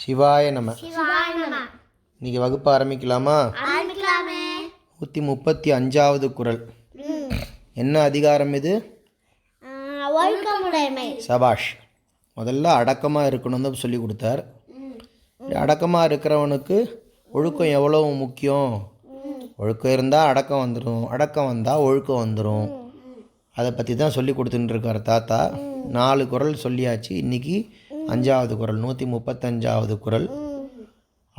சிவாய நம. இன்னைக்கு வகுப்பு ஆரம்பிக்கலாமா? நூற்றி முப்பத்தி அஞ்சாவது குறள் என்ன அதிகாரம் இது? சபாஷ். முதல்ல அடக்கமாக இருக்கணும் தான் சொல்லி கொடுத்தார். அடக்கமாக இருக்கிறவனுக்கு ஒழுக்கம் எவ்வளோ முக்கியம்? ஒழுக்கம் இருந்தால் அடக்கம் வந்துடும் அடக்கம் வந்தால் ஒழுக்கம் வந்துடும் அதை பற்றி தான் சொல்லி கொடுத்துட்டு இருக்கார் தாத்தா. நாலு குறள் சொல்லியாச்சு. இன்னைக்கு அஞ்சாவது குறள் நூற்றி முப்பத்தஞ்சாவது குறள்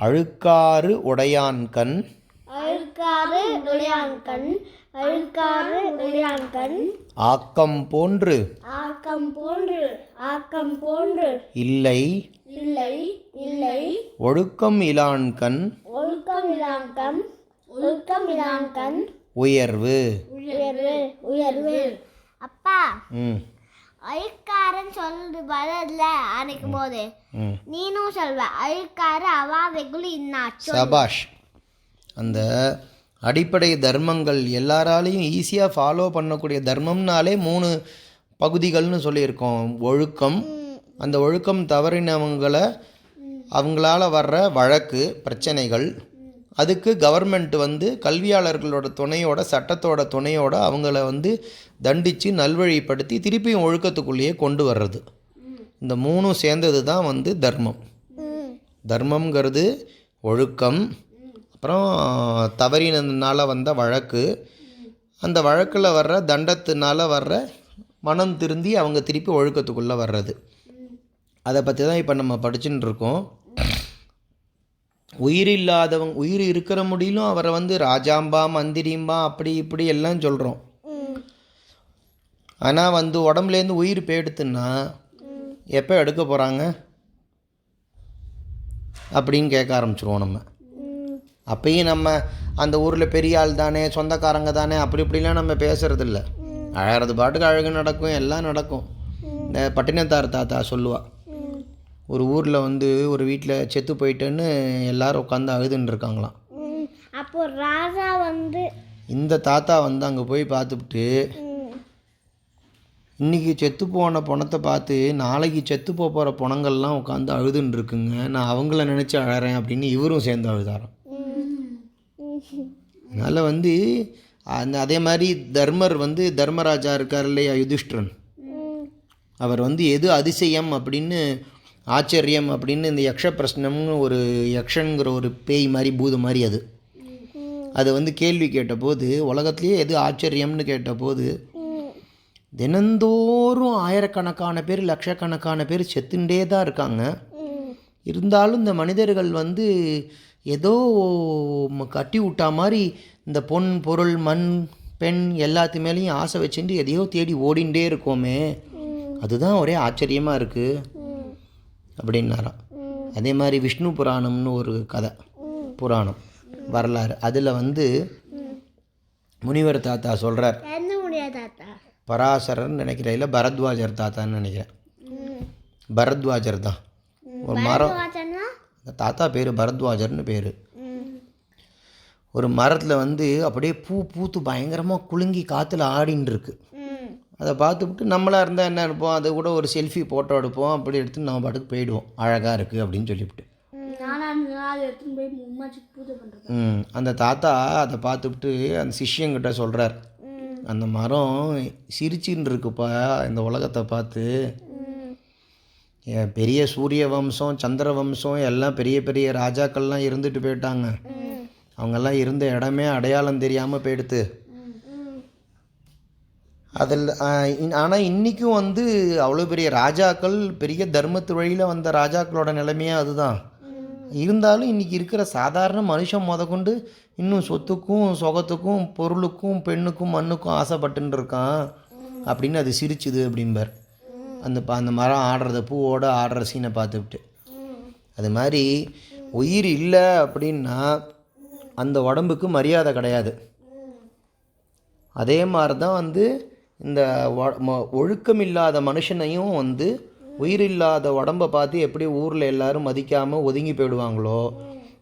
அழுக்காறு உடையான் கண். அழுக்காறு உடையான் கண். அழுக்காறு உடையான் கண். ஆக்கம் போன்று. ஆக்கம் போன்று. ஆக்கம் போன்று. இல்லை. இல்லை இல்லை. ஒழுக்கம் இலான் கண். ஒழுக்கம் இலான் கண். ஒழுக்கம் இலான் கண். உயர்வு. உயர்வு உயர்வு. அப்பா. ம். அழுக்காரன் சொல்றது பதில அன்னைக்கும் போது நீனும் சொல்வ அழுக்காறு அவா இன்னாச்சு சபாஷ் அந்த அடிப்படை தர்மங்கள் எல்லாராலையும் ஈஸியாக ஃபாலோ பண்ணக்கூடிய தர்மம்னாலே மூணு பகுதிகள்னு சொல்லியிருக்கோம். ஒழுக்கம் அந்த ஒழுக்கம் தவறினவங்களை அவங்களால வர்ற வழக்கு பிரச்சனைகள் அதுக்கு கவர்மெண்ட் வந்து கல்வியாளர்களோட துணையோட சட்டத்தோட துணையோட அவங்கள வந்து தண்டித்து நல்வழிப்படுத்தி திருப்பியும் ஒழுக்கத்துக்குள்ளேயே கொண்டு வர்றது. இந்த மூணும் சேர்ந்தது தான் வந்து தர்மம். தர்மம்ங்கிறது ஒழுக்கம் அப்புறம் தவறினதுனால வந்த வழக்கு. அந்த வழக்கில் வர்ற தண்டத்தினால வர்ற மனம் திருந்தி அவங்க திருப்பி ஒழுக்கத்துக்குள்ளே வர்றது. அதை பற்றி தான் இப்போ நம்ம படிச்சுட்டு இருக்கோம் உயிர் இல்லாதவங்க உயிர் இருக்கிற முடியிலும் அவரை வந்து ராஜாம்பா மந்திரிம்பா அப்படி இப்படி எல்லாம் சொல்கிறோம் ஆனால் வந்து உடம்புலேருந்து உயிர் போயிடுத்துன்னா எப்போ எடுக்க போகிறாங்க அப்படின்னு கேட்க ஆரம்பிச்சிருவோம் நம்ம. அப்பயும் நம்ம அந்த ஊரில் பெரிய ஆள் தானே சொந்தக்காரங்க தானே அப்படி இப்படிலாம் நம்ம பேசுறதில்ல. அழகிறது பாட்டுக்கு அழகு நடக்கும் எல்லாம் நடக்கும். இந்த பட்டினத்தார் தாத்தா சொல்லுவா. ஒரு ஊரில் வந்து ஒரு வீட்டில் செத்து போயிட்டேன்னு எல்லாரும் உட்காந்து அழுதுன்னு இருக்காங்களாம். அப்போ ராஜா வந்து இந்த தாத்தா வந்து அங்கே போய் பார்த்துப்புட்டு இன்றைக்கி செத்து போன பணத்தை பார்த்து நாளைக்கு செத்து போக போகிற பணங்கள்லாம் உட்காந்து அழுதுன்னு இருக்குங்க. நான் அவங்கள நினச்சி அழறேன் அப்படின்னு இவரும் சேர்ந்து அழுதாராம். அதனால் வந்து அந்த அதே மாதிரி தர்மர் வந்து தர்மராஜா இருக்கார் இல்லையா யுதிஷ்டிரன். அவர் வந்து எது அதிசயம் அப்படின்னு ஆச்சரியம் அப்படின்னு இந்த யக்ஷ பிரஷ்னம்னு ஒரு யக்ஷங்கிற ஒரு பேய் மாதிரி பூத மாதிரி அது. அது வந்து கேள்வி கேட்டபோது உலகத்துலேயே எது ஆச்சரியம்னு கேட்டபோது தினந்தோறும் ஆயிரக்கணக்கான பேர் லட்சக்கணக்கான பேர் செத்துண்டே தான் இருக்காங்க. இருந்தாலும் இந்த மனிதர்கள் வந்து ஏதோ கட்டி விட்டா மாதிரி இந்த பொன் பொருள் மண் பெண் எல்லாத்து மேலேயும் ஆசை வச்சுட்டு எதையோ தேடி ஓடிண்டே இருக்கோமே. அதுதான் ஒரே ஆச்சரியமாக இருக்குது அப்படின்னாராம். அதே மாதிரி விஷ்ணு புராணம்னு ஒரு கதை புராணம் வரலாறு. அதில் வந்து முனிவர் தாத்தா சொல்கிறார் பராசரர்னு நினைக்கிறேன். இல்லை பரத்வாஜர் தாத்தான்னு நினைக்கிறேன். பரத்வாஜர் தான். ஒரு மரம். தாத்தா பேர் பரத்வாஜர்னு பேர். ஒரு மரத்தில் வந்து அப்படியே பூ பூத்து பயங்கரமாக குலுங்கி காற்றுல ஆடின்னு இருக்கு அதை பார்த்துவிட்டு நம்மளாக இருந்தால் என்ன எடுப்போம்? அதை கூட ஒரு செல்ஃபி ஃபோட்டோ எடுப்போம். அப்படி எடுத்து நம்ம பாட்டுக்கு போயிடுவோம். அழகாக இருக்குது அப்படின்னு சொல்லிவிட்டு ம் அந்த தாத்தா அதை பார்த்துவிட்டு அந்த சிஷ்யங்கிட்ட சொல்கிறார் அந்த மரம் சிரிச்சின்னு இருக்குப்பா இந்த உலகத்தை பார்த்து. பெரிய சூரிய வம்சம் சந்திர வம்சம் எல்லாம் பெரிய பெரிய ராஜாக்கள்லாம் இருந்துட்டு போயிட்டாங்க. அவங்கெல்லாம் இருந்த இடமே அடையாளம் தெரியாமல் போயிடுத்து. அதில் ஆனால் இன்றைக்கும் வந்து அவ்வளோ பெரிய ராஜாக்கள் பெரிய தர்மத்து வழியில் வந்த ராஜாக்களோட நிலைமையே அதுதான். இருந்தாலும் இன்றைக்கி இருக்கிற சாதாரண மனுஷன் முதற்கொண்டு இன்னும் சொத்துக்கும் சொகத்துக்கும் பொருளுக்கும் பெண்ணுக்கும் மண்ணுக்கும் ஆசைப்பட்டுன்னு இருக்கான் அப்படின்னு அது சிரிச்சுது அப்படிம்பார். அந்த ப- அந்த மரம் ஆடுறத பூவோட ஆடுற சீனை பார்த்துக்கிட்டு அது மாதிரி உயிர் இல்லை அப்படின்னா அந்த உடம்புக்கு மரியாதை கிடையாது. அதே மாதிரி தான் வந்து இந்த ஒ- ஒழுக்கம் இல்லாத மனுஷனையும் வந்து உயிர் இல்லாத உடம்பை பார்த்து எப்படி ஊரில் எல்லாரும் மதிக்காமல் ஒதுங்கி போயிடுவாங்களோ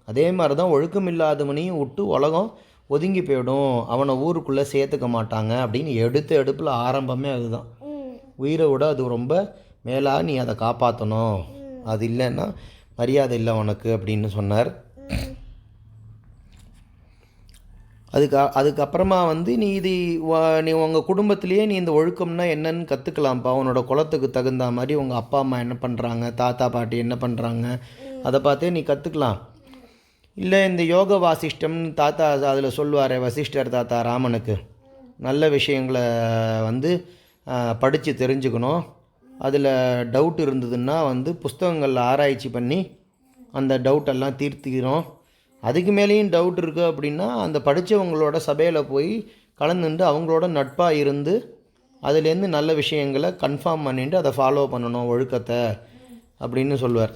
அதே மாதிரி தான் ஒழுக்கம் இல்லாதவனையும் விட்டு உலகம் ஒதுங்கி போயிடும். அவனை ஊருக்குள்ளே சேர்த்துக்க மாட்டாங்க அப்படின்னு எடுத்த எடுப்பில் ஆரம்பமே அதுதான். உயிரை விட அது ரொம்ப மேலாக நீ அதை காப்பாற்றணும் அது இல்லைன்னா மரியாதை இல்லை உனக்கு அப்படின்னு சொன்னார். அதுக்கு அதுக்கப்புறமா வந்து நீ இது நீ உங்கள் குடும்பத்திலேயே நீ இந்த ஒழுக்கம்னா என்னன்னு கற்றுக்கலாம்ப்பா உன்னோட குலத்துக்கு தகுந்த மாதிரி உங்கள் அப்பா அம்மா என்ன பண்ணுறாங்க தாத்தா பாட்டி என்ன பண்ணுறாங்க அதை பார்த்தே நீ கற்றுக்கலாம் இல்லை இந்த யோக வாசிஷ்டம்னு தாத்தா அதில் சொல்லுவார் வசிஷ்டர் தாத்தா ராமனுக்கு. நல்ல விஷயங்களை வந்து படித்து தெரிஞ்சுக்கணும். அதில் டவுட் இருந்ததுன்னா வந்து புஸ்தகங்களில் ஆராய்ச்சி பண்ணி அந்த டவுட்டெல்லாம் தீர்த்திக்கிறோம் அதுக்கு மேலேயும் டவுட் இருக்குது அப்படின்னா அந்த படித்தவங்களோட சபையில் போய் கலந்துட்டு அவங்களோட நட்பாக இருந்து அதுலேருந்து நல்ல விஷயங்களை கன்ஃபார்ம் பண்ணிட்டு அதை ஃபாலோ பண்ணணும் ஒழுக்கத்தை அப்படின்னு சொல்லுவார்.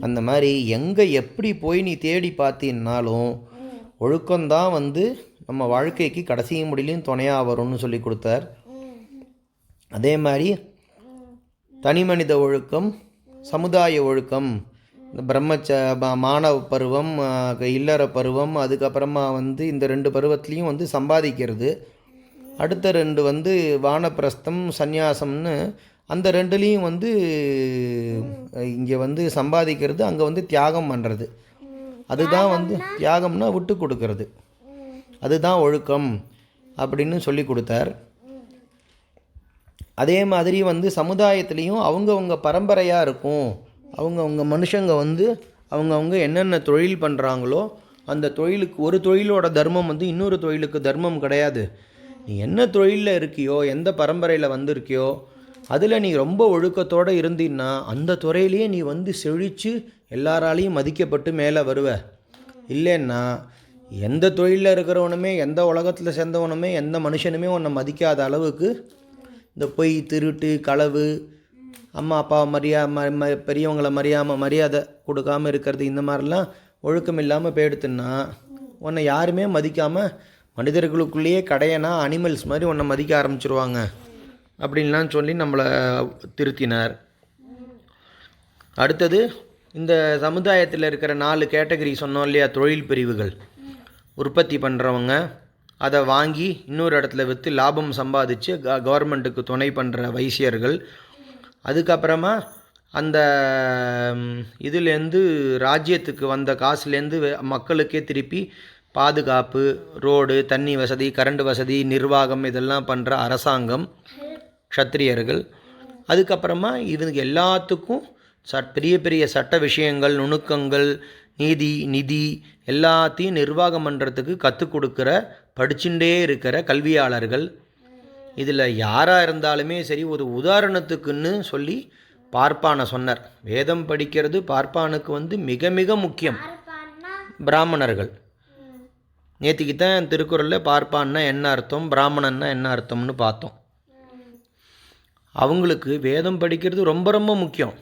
அந்த மாதிரி எங்கே எப்படி போய் நீ தேடி பார்த்தீன்னாலும் ஒழுக்கம்தான் வந்து நம்ம வாழ்க்கைக்கு கடைசி முடியலையும் துணையாக வரும்னு சொல்லி கொடுத்தார். அதே மாதிரி தனி மனித ஒழுக்கம் சமுதாய ஒழுக்கம் இந்த பிரம்மச்ச ப- மாணவ பருவம் இல்லற பருவம் அதுக்கப்புறமா வந்து இந்த ரெண்டு பருவத்துலேயும் வந்து சம்பாதிக்கிறது. அடுத்த ரெண்டு வந்து வானப்பிரஸ்தம் சந்நியாசம்னு அந்த ரெண்டுலேயும் வந்து இங்கே வந்து சம்பாதிக்கிறது அங்கே வந்து தியாகம் பண்ணுறது அதுதான் வந்து தியாகம்னா விட்டு கொடுக்கறது. அதுதான் ஒழுக்கம் அப்படின்னு சொல்லி கொடுத்தார். அதே மாதிரி வந்து சமுதாயத்துலேயும் அவங்கவுங்க பரம்பரையாக இருக்கும். அவங்கவுங்க மனுஷங்க வந்து அவங்கவுங்க என்னென்ன தொழில் பண்ணுறாங்களோ அந்த தொழிலுக்கு ஒரு தொழிலோட தர்மம் வந்து இன்னொரு தொழிலுக்கு தர்மம் கிடையாது. நீ என்ன தொழிலில் இருக்கியோ எந்த பரம்பரையில் வந்திருக்கியோ அதில் நீ ரொம்ப ஒழுக்கத்தோடு இருந்தீன்னா அந்த துறையிலேயே நீ வந்து செழித்து எல்லாராலையும் மதிக்கப்பட்டு மேலே வருவ. இல்லைன்னா எந்த தொழிலில் இருக்கிறவனுமே எந்த உலகத்தில் சேர்ந்தவனுமே எந்த மனுஷனுமே உன்னை மதிக்காத அளவுக்கு இந்த பொய் திருட்டு களவு அம்மா அப்பா மரியா ம பெரியவங்களை மரியாமல் மரியாதை கொடுக்காம இருக்கிறது இந்த மாதிரிலாம் ஒழுக்கம் இல்லாமல் போயிடுத்துன்னா உன்னை யாருமே மதிக்காமல் மனிதர்களுக்குள்ளேயே கடையனா அனிமல்ஸ் மாதிரி உன்னை மதிக்க ஆரம்பிச்சிருவாங்க அப்படின்லாம் சொல்லி நம்மளை திருத்தினார். அடுத்தது இந்த சமுதாயத்தில் இருக்கிற நாலு கேட்டகரி சொன்னோம் இல்லையா தொழில் பிரிவுகள். உற்பத்தி பண்ணுறவங்க அதை வாங்கி இன்னொரு இடத்துல விற்று லாபம் சம்பாதிச்சு க கவர்மெண்ட்டுக்கு துணை பண்ணுற வைசியர்கள் அதுக்கப்புறமா அந்த இதுலேருந்து ராஜ்யத்துக்கு வந்த காசுலேருந்து மக்களுக்கே திருப்பி பாதுகாப்பு ரோடு தண்ணி வசதி கரண்ட் வசதி நிர்வாகம் இதெல்லாம் பண்ணுற அரசாங்கம் க்ஷத்திரியர்கள் அதுக்கப்புறமா இவங்க எல்லாத்துக்கும் சட் பெரிய பெரிய சட்ட விஷயங்கள் நுணுக்கங்கள் நீதி நிதி எல்லாத்தையும் நிர்வாகம் பண்ணுறதுக்கு கற்றுக் கொடுக்குற படிச்சுட்டே இருக்கிற கல்வியாளர்கள் இதில் யாராக இருந்தாலுமே சரி ஒரு உதாரணத்துக்குன்னு சொல்லி பார்ப்பானை சொன்னார். வேதம் படிக்கிறது பார்ப்பானுக்கு வந்து மிக மிக முக்கியம். பிராமணர்கள். நேற்றுக்கு தான் திருக்குறளில் பார்ப்பான்னா என்ன அர்த்தம் பிராமணன்னா என்ன அர்த்தம்னு பார்த்தோம். அவங்களுக்கு வேதம் படிக்கிறது ரொம்ப ரொம்ப முக்கியம்.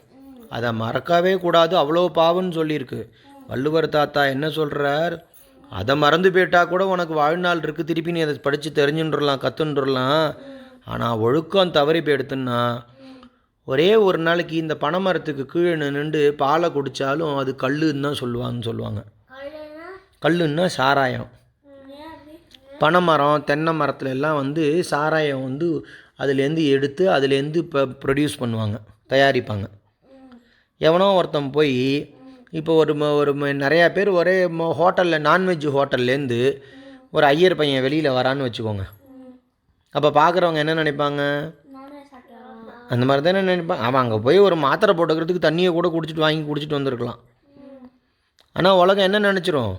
அதை மறக்கவே கூடாது அவ்வளோ பாவம்னு சொல்லியிருக்கு. வள்ளுவர் தாத்தா என்ன சொல்கிறார் அதை மறந்து போயிட்டா கூட உனக்கு வாழ்நாள் இருக்குது திருப்பி நீ அதை படித்து தெரிஞ்சுன்றலாம் கற்றுன்றலாம் ஆனால் ஒழுக்கம் தவறி போயிடுத்துன்னா ஒரே ஒரு நாளைக்கு இந்த பனைமரத்துக்கு கீழே நின்று பாலை குடித்தாலும் அது கல்லுன்னு தான் சொல்லுவாங்கன்னு சொல்லுவாங்க. கல்லுன்னா? சாராயம். பனைமரம் தென்னை மரத்துல எல்லாம் வந்து சாராயம் வந்து அதுலேருந்து எடுத்து அதுலேருந்து இப்போ ப்ரொடியூஸ் பண்ணுவாங்க தயாரிப்பாங்க. எவனோ ஒருத்தன் போய் இப்போ ஒரு ம- ஒரு நிறையா பேர் ஒரே ஹோட்டலில் நான்வெஜ் ஹோட்டல்லேருந்து ஒரு ஐயர் பையன் வெளியில் வரான்னு வச்சுக்கோங்க. அப்போ பார்க்குறவங்க என்ன நினைப்பாங்க? அந்த மாதிரி தானே நினைப்பாங்க அவன் அங்கே போய் ஒரு மாத்திரை போட்டுக்கிறதுக்கு தண்ணியை கூட குடிச்சிட்டு வாங்கி குடிச்சிட்டு வந்திருக்கலாம். ஆனால் உலகம் என்ன நினச்சிரும்?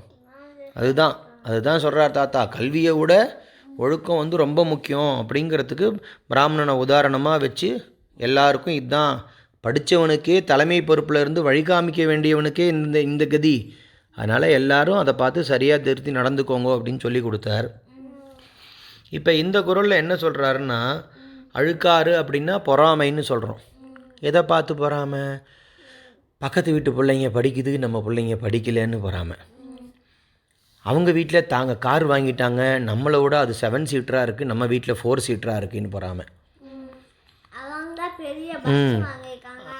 அதுதான் அதுதான் சொல்கிறார் தாத்தா. கல்வியை விட ஒழுக்கம் வந்து ரொம்ப முக்கியம். அப்படிங்கிறதுக்கு பிராமணனை உதாரணமாக வச்சு எல்லாருக்கும் இதுதான் படித்தவனுக்கே தலைமை பொறுப்பில் இருந்து வழிகாமிக்க வேண்டியவனுக்கே இந்த இந்த கதி. அதனால் எல்லாரும் அதை பார்த்து சரியாக திருத்தி நடந்துக்கோங்க அப்படின்னு சொல்லி கொடுத்தார். இப்போ இந்த குரலில் என்ன சொல்கிறாருன்னா அழுக்காறு அப்படின்னா பொறாமைன்னு சொல்கிறோம் எதை பார்த்து பொறாமை? பக்கத்து வீட்டு பிள்ளைங்க படிக்குது நம்ம பிள்ளைங்க படிக்கலைன்னு பொறாமை. அவங்க வீட்டில் தாங்க கார் வாங்கிட்டாங்க நம்மளை விட அது செவன் சீட்டராக இருக்குது நம்ம வீட்டில் ஃபோர் சீட்டராக இருக்குன்னு பொறாமை. அவங்க பெரிய பஸ் வாங்கியிருக்காங்க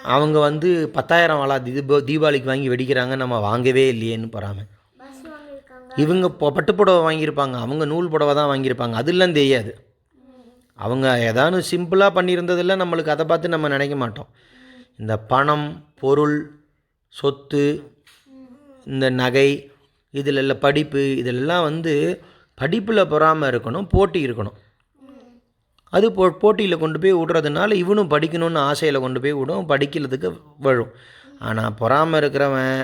அவங்க வந்து பத்தாயிரம் வாழா தீப தீபாவளிக்கு வாங்கி வெடிக்கிறாங்க நம்ம வாங்கவே இல்லையேன்னு வாங்கியிருக்காங்க. இவங்க பட்டு புடவை வாங்கியிருப்பாங்க அவங்க நூல் புடவை தான் வாங்கியிருப்பாங்க அதெல்லாம் தெரியாது. அவங்க ஏதாவது சிம்பிளாக பண்ணியிருந்ததெல்லாம் நம்மளுக்கு அதை பார்த்து நம்ம நினைக்க மாட்டோம். இந்த பணம் பொருள் சொத்து இந்த நகை இதில் படிப்பு இதிலெல்லாம் வந்து படிப்பில் பொறாமல் இருக்கணும் போட்டி இருக்கணும். அது போ போட்டியில் கொண்டு போய் விடுறதுனால இவனும் படிக்கணும்னு ஆசையில் கொண்டு போய் விடும் படிக்கிறதுக்கு வரும் ஆனால் பொறாமல் இருக்கிறவன்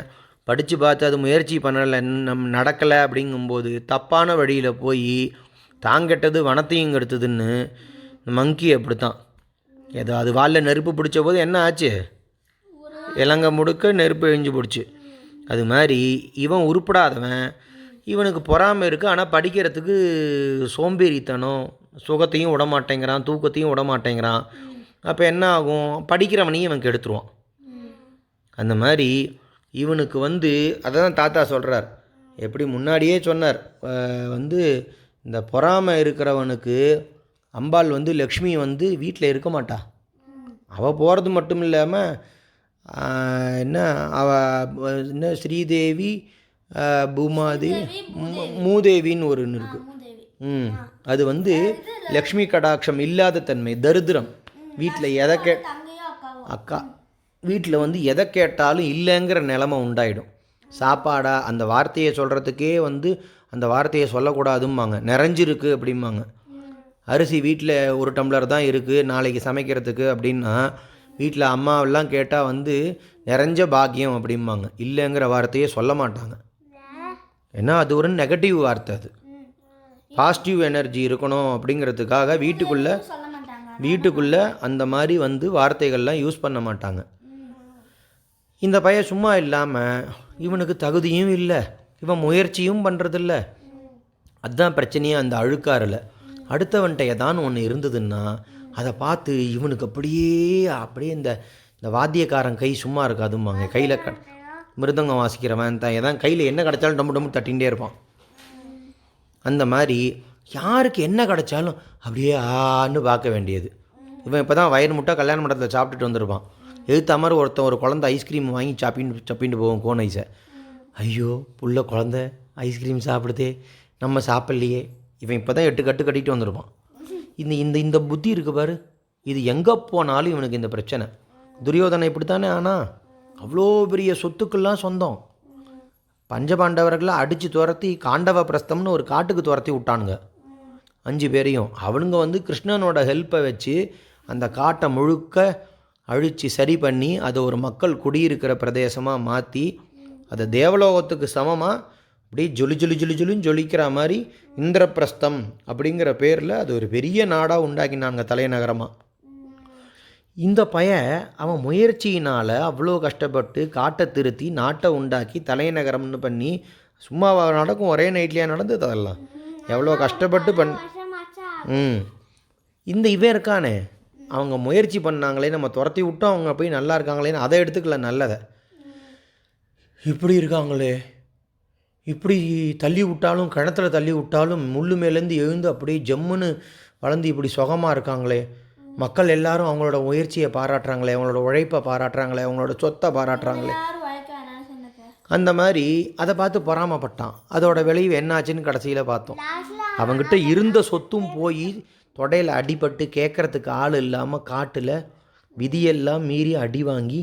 படித்து பார்த்து அது முயற்சி பண்ணலை நம் நடக்கலை அப்படிங்கும்போது தப்பான வழியில் போய் தாங்கெட்டது வனத்தையும் கெடுத்ததுன்னு மங்கி அப்படித்தான். ஏதோ அது வாலில் நெருப்பு பிடிச்ச போது என்ன ஆச்சு? இலங்க முடுக்க நெருப்பு எழிஞ்சு போடுச்சு அது மாதிரி இவன் உருப்படாதவன் இவனுக்கு பொறாமை இருக்குது ஆனால் படிக்கிறதுக்கு சோம்பேறித்தனம் சுகத்தையும் விட மாட்டேங்கிறான் தூக்கத்தையும் விட மாட்டேங்கிறான் அப்போ என்ன ஆகும்? படிக்கிறவனையும் இவன் கெடுத்துருவான். அந்த மாதிரி இவனுக்கு வந்து அதான் தாத்தா சொல்கிறார் எப்படி முன்னாடியே சொன்னார் வந்து இந்த பொறாமை இருக்கிறவனுக்கு அம்பாள் வந்து லக்ஷ்மி வந்து வீட்டில் இருக்க மாட்டா. அவள் போகிறது மட்டும் இல்லாமல் என்ன அவ என்ன ஸ்ரீதேவி பூமாதேவி மூதேவின்னு ஒரு இருக்குது ம். அது வந்து லக்ஷ்மி கடாட்சம் இல்லாத தன்மை தரித்திரம். வீட்டில் எதை கே அக்கா வீட்டில் வந்து எதை கேட்டாலும் இல்லைங்கிற நிலமை உண்டாயிடும். சாப்பாடா அந்த வார்த்தையை சொல்கிறதுக்கே வந்து அந்த வார்த்தையை சொல்லக்கூடாதும்பாங்க. நிறைஞ்சிருக்கு அப்படிம்பாங்க. அரிசி வீட்டில் ஒரு டம்ளர் தான் இருக்குது நாளைக்கு சமைக்கிறதுக்கு அப்படின்னா வீட்டில் அம்மாவெல்லாம் கேட்டால் வந்து நிறைஞ்ச பாக்கியம் அப்படிம்பாங்க. இல்லைங்கிற வார்த்தையை சொல்ல மாட்டாங்க. ஏன்னா அது ஒரு நெகட்டிவ் வார்த்தை அது. பாசிட்டிவ் எனர்ஜி இருக்கணும் அப்படிங்கிறதுக்காக வீட்டுக்குள்ளே வீட்டுக்குள்ளே அந்த மாதிரி வந்து வார்த்தைகள்லாம் யூஸ் பண்ண மாட்டாங்க. இந்த பையன் சும்மா இல்லாமல் இவனுக்கு தகுதியும் இல்லை. இவன் முயற்சியும் பண்ணுறதில்ல அதுதான் பிரச்சனையே அந்த அழுக்காரில் அடுத்தவன்ட்ட ஏதான்னு ஒன்று இருந்ததுன்னா அதை பார்த்து இவனுக்கு அப்படியே அப்படியே இந்த இந்த வாத்தியக்காரன் கை சும்மா இருக்காதும்பாங்க. கையில் க மிருதங்கம் வாசிக்கிறவன் தான். எதான் கையில் என்ன கிடச்சாலும் டம்மு டம்மு தட்டிகிட்டே இருப்பான். அந்த மாதிரி யாருக்கு என்ன கிடைச்சாலும் அப்படியே ஆன்னு பார்க்க வேண்டியது. இவன் இப்போ தான் வயிறு முட்டை கல்யாண மண்டபத்தில் சாப்பிட்டுட்டு வந்திருப்பான். எழுத்த மாதிரி ஒருத்தன் ஒரு குழந்த ஐஸ்கிரீம் வாங்கி சாப்பிட்டு சப்பிட்டு போவோம் கோன் ஐஸை ஐயோ புள்ள குழந்த ஐஸ்கிரீம் சாப்பிடுதே நம்ம சாப்பிட்லையே. இவன் இப்போ தான் எட்டு கட்டு கட்டிட்டு வந்திருப்பான். இந்த இந்த இந்த புத்தி இருக்கு பாரு. இது எங்கே போனாலும் இவனுக்கு இந்த பிரச்சனை. துரியோதனை இப்படி தானே ஆனால் அவ்வளோ பெரிய சொத்துக்கெல்லாம் சொந்தம். பஞ்சபாண்டவர்களை அடித்து துரத்தி காண்டவ பிரஸ்தம்னு ஒரு காட்டுக்கு துரத்தி விட்டானுங்க. அஞ்சு பேரையும். அவனுங்க வந்து கிருஷ்ணனோட ஹெல்ப்பை வச்சு அந்த காட்டை முழுக்க அழித்து சரி பண்ணி அதை ஒரு மக்கள் குடியிருக்கிற பிரதேசமாக மாற்றி அதை தேவலோகத்துக்கு சமமாக அப்படியே ஜொலி ஜொலி ஜொலி ஜொலின்னு ஜொலிக்கிற மாதிரி இந்திரபிரஸ்தம் அப்படிங்கிற பேரில் அது ஒரு பெரிய நாடாக உண்டாக்கினாங்க தலைநகரமாக இந்த பையன் அவன் முயற்சியினால் அவ்வளோ கஷ்டப்பட்டு காட்டை திருத்தி நாட்டை உண்டாக்கி தலைநகரம்னு பண்ணி சும்மா நடக்கும் ஒரே நைட்லேயே நடந்தது அதெல்லாம்? எவ்வளோ கஷ்டப்பட்டு பண் ம். இந்த இவன் இருக்கானே. அவங்க முயற்சி பண்ணாங்களே நம்ம துரத்தி விட்டோம் அவங்க போய் நல்லா இருக்காங்களேன்னு அதை எடுத்துக்கல நல்லதை. இப்படி இருக்காங்களே. இப்படி தள்ளி விட்டாலும் கிணத்துல தள்ளி விட்டாலும் முள்ளு மேலேருந்து எழுந்து அப்படியே ஜம்முன்னு வளர்ந்து இப்படி சுகமாக இருக்காங்களே. மக்கள் எல்லாரும் அவங்களோட முயற்சியை பாராட்டுறாங்களே அவங்களோட உழைப்பை பாராட்டுறாங்களே அவங்களோட சொத்தை பாராட்டுறாங்களே. அந்த மாதிரி அதை பார்த்து பொறாமப்பட்டான். அதோட விளைவு என்னாச்சுன்னு கடைசியில் பார்த்தோம். அவங்கிட்ட இருந்த சொத்தும் போய் தொடையில் அடிபட்டு கேட்கறதுக்கு ஆள் இல்லாமல் காட்டில் விதியெல்லாம் மீறி அடி வாங்கி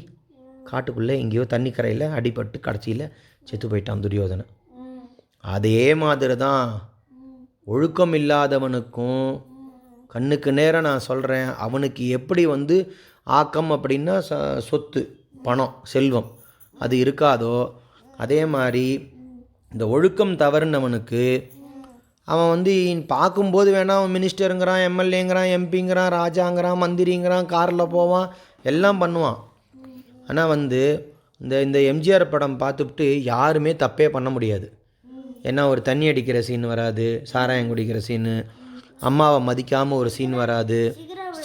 காட்டுக்குள்ளே எங்கேயோ தண்ணி கரையில் அடிபட்டு கடைசியில் செத்து போயிட்டான் துரியோதனன். அதே மாதிரி தான் ஒழுக்கம் இல்லாதவனுக்கும் கண்ணுக்கு நேரம் நான் சொல்கிறேன் அவனுக்கு எப்படி வந்து ஆக்கம் அப்படின்னா ச சொத்து பணம் செல்வம் அது இருக்காதோ? அதே மாதிரி இந்த ஒழுக்கம் தவறுனவனுக்கு அவன் வந்து பார்க்கும்போது வேணால் அவன் மினிஸ்டருங்கிறான் எம்எல்ஏங்கிறான் எம்பிங்கிறான் ராஜாங்கிறான் மந்திரிங்கிறான் காரில் போவான் எல்லாம் பண்ணுவான். ஆனால் வந்து இந்த இந்த எம்ஜிஆர் படம் பார்த்துட்டு யாருமே தப்பே பண்ண முடியாது. ஏன்னா ஒரு தண்ணி அடிக்கிற சீன் வராது சாராயம் குடிக்கிற சீனு அம்மாவை மதிக்காமல் ஒரு சீன் வராது.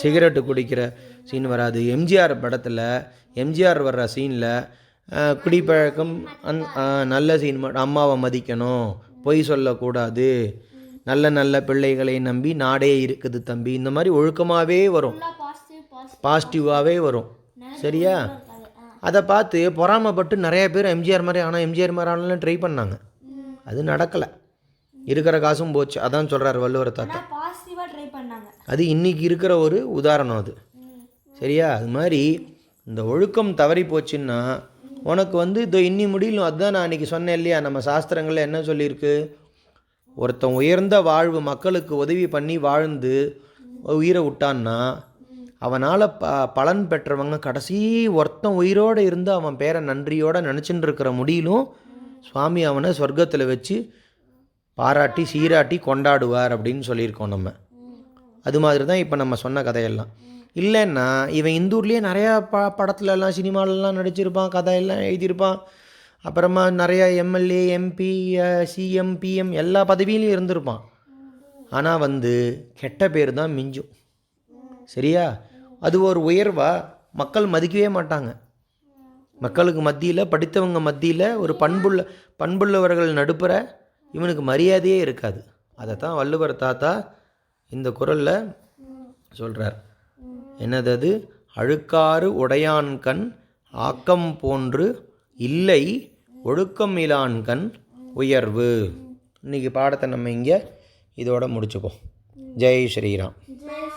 சிகரெட்டு குடிக்கிற சீன் வராது. எம்ஜிஆர் படத்தில் எம்ஜிஆர் வர்ற சீனில் குடிப்பழக்கம் அந் நல்ல சீன் அம்மாவை மதிக்கணும். பொய் சொல்லக்கூடாது. நல்ல நல்ல பிள்ளைகளை நம்பி நாடே இருக்குது தம்பி. இந்த மாதிரி ஒழுக்கமாகவே வரும். பாசிட்டிவாகவே வரும். சரியா? அதை பார்த்து பொறாமைப்பட்டு நிறைய பேர் எம்ஜிஆர் மாதிரி ஆனால் எம்ஜிஆர் மாதிரி ஆனாலும் ட்ரை பண்ணாங்க. அது நடக்கலை. இருக்கிற காசும் போச்சு. அதான் சொல்கிறார் வள்ளுவர் தாத்தா. பண்ணாங்க. அது இன்னைக்கு இருக்கிற ஒரு உதாரணம் அது. சரியா? அது மாதிரி இந்த ஒழுக்கம் தவறி போச்சுன்னா உனக்கு வந்து இதோ இன்னி முடியலும் அதுதான் நான் அன்றைக்கி சொன்னேன் இல்லையா? நம்ம சாஸ்திரங்களில் என்ன சொல்லியிருக்கு? ஒருத்தன் உயர்ந்த வாழ்வு மக்களுக்கு உதவி பண்ணி வாழ்ந்து உயிரை விட்டான்னா அவனால் ப பலன் பெற்றவங்க கடைசி ஒருத்தன் உயிரோடு இருந்து அவன் பேரை நன்றியோடு நினச்சின்னு இருக்கிற முடியிலும் சுவாமி அவனை சொர்க்கத்தில் வச்சு பாராட்டி சீராட்டி கொண்டாடுவார் அப்படின்னு சொல்லியிருக்கோம் நம்ம. அது மாதிரி தான் இப்போ நம்ம சொன்ன கதையெல்லாம். இல்லைன்னா இவன் இந்தூர்லேயே நிறையா ப படத்துலலாம் சினிமாலெலாம் நடிச்சிருப்பான் கதையெல்லாம் எழுதியிருப்பான். அப்புறமா நிறையா எம்எல்ஏ எம்பி சிஎம் பிஎம் எல்லா பதவியிலையும் இருந்திருப்பான். ஆனால் வந்து கெட்ட பேர் தான் மிஞ்சும் சரியா? அது ஒரு உயர்வாக மக்கள் மதிக்கவே மாட்டாங்க. மக்களுக்கு மத்தியில் படித்தவங்க மத்தியில் ஒரு பண்புள்ள பண்புள்ளவர்கள் நடுப்புற இவனுக்கு மரியாதையே இருக்காது. அதை தான் வள்ளுவர் தாத்தா இந்த குரலில் சொல்கிறார் என்னது அது அழுக்காறு உடையான் கண் ஆக்கம் போன்று இல்லை ஒழுக்கம் இலான் கண் உயர்வு. இன்னைக்கு பாடத்தை நம்ம இங்கே இதோட முடிச்சுப்போம் ஜெய் ஸ்ரீராம். ஜெய்